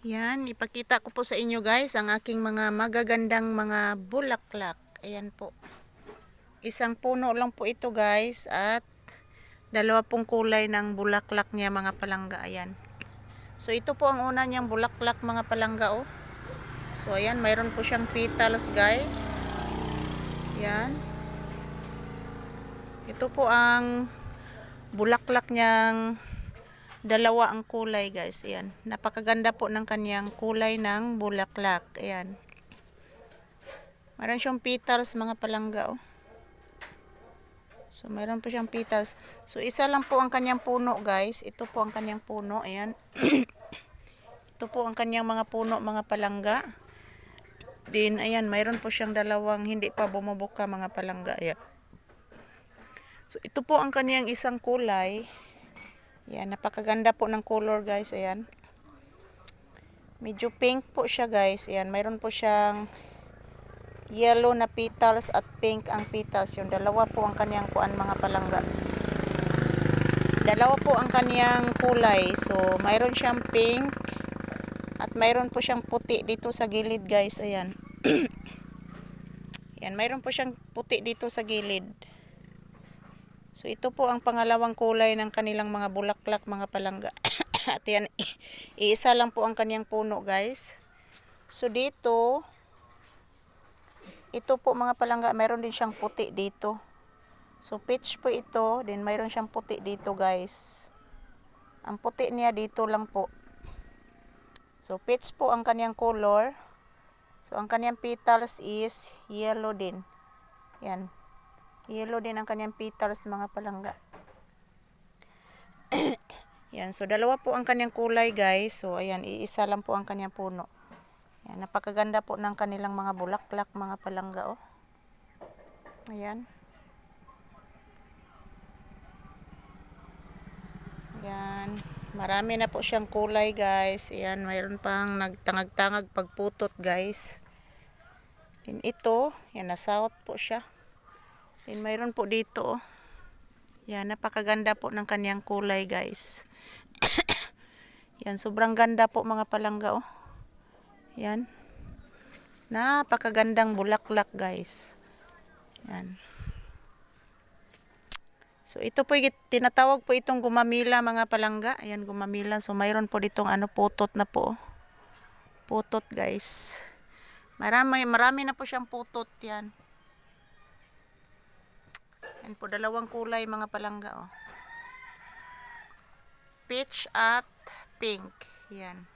Yan, ipakita ko po sa inyo guys ang aking mga magagandang mga bulaklak. Ayan po. Isang puno lang po ito guys at dalawa pong kulay ng bulaklak niya mga palangga. Ayan. So ito po ang una niyang bulaklak mga palangga oh. So ayan, mayroon po siyang petals guys. Yan. Ito po ang bulaklak niyang dalawa ang kulay guys. Ayan. Napakaganda po ng kanyang kulay ng bulaklak. Ayan. Meron siyang petals mga palangga oh. So meron po siyang petals. So isa lang po ang kanyang puno guys. Ito po ang kanyang puno. Ayan. Ito po ang kanyang mga puno mga palangga. Din ayan, mayroon po siyang dalawang hindi pa bumubuka mga palangga. Ayan. So ito po ang kanyang isang kulay. Yan, napakaganda po ng color guys. Ayan. Medyo pink po siya guys. Ayan, mayroon po siyang yellow na petals at pink ang petals. Yung dalawa po ang kaniyang kuan mga palangga. Dalawa po ang kaniyang kulay. So, mayroon siyang pink at mayroon po siyang puti dito sa gilid guys. Ayan. Ayan, mayroon po siyang puti dito sa gilid. So ito po ang pangalawang kulay ng kanilang mga bulaklak, mga palangga. At yan, iisa lang po ang kaniyang puno guys. So dito, ito po mga palangga, mayroon din siyang puti dito. So peach po ito, then mayroon siyang puti dito guys. Ang puti niya dito lang po. So peach po ang kaniyang color. So ang kaniyang petals is yellow din. Yan. Yellow din ang kanyang petals mga palangga. yan, so dalawa po ang kanyang kulay guys. So ayan, iisa lang po ang kanyang puno. Yan, napakaganda po ng kanilang mga bulaklak mga palangga oh. Ayan. Yan. Marami na po siyang kulay guys. Ayan, mayroon pang nagtangag-tangag pagputot guys. Din ito, yan nasahot po siya. Then mayroon po dito. Yan, napakaganda po ng kanyang kulay guys. Yan, sobrang ganda po mga palangga oh. Yan. Napakagandang bulaklak guys. Yan. So ito po tinatawag po itong gumamila mga palangga. Ayan gumamila. So mayroon po ditong ano putot na po. Putot guys. Marami, marami na po siyang putot yan. Yan po, dalawang kulay mga palangga, oh. Peach at pink. Yan.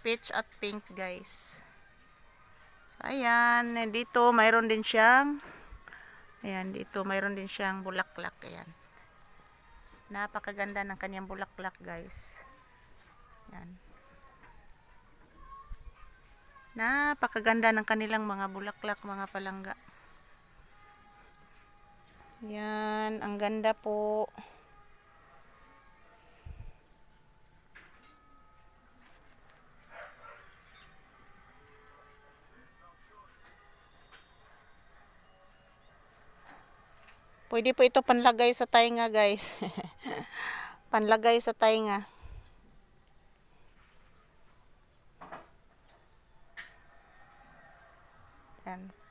Peach at pink, guys. So, ayan. Dito, mayroon din siyang ayan, dito, mayroon din siyang bulaklak. Ayan. Napakaganda ng kanyang bulaklak, guys. Yan. Napakaganda ng kanilang mga bulaklak, mga palangga. Yan, ang ganda po. Pwede po ito panlagay sa tainga, guys. panlagay sa tainga. Yan.